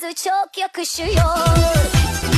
kızı çok yakışıyor.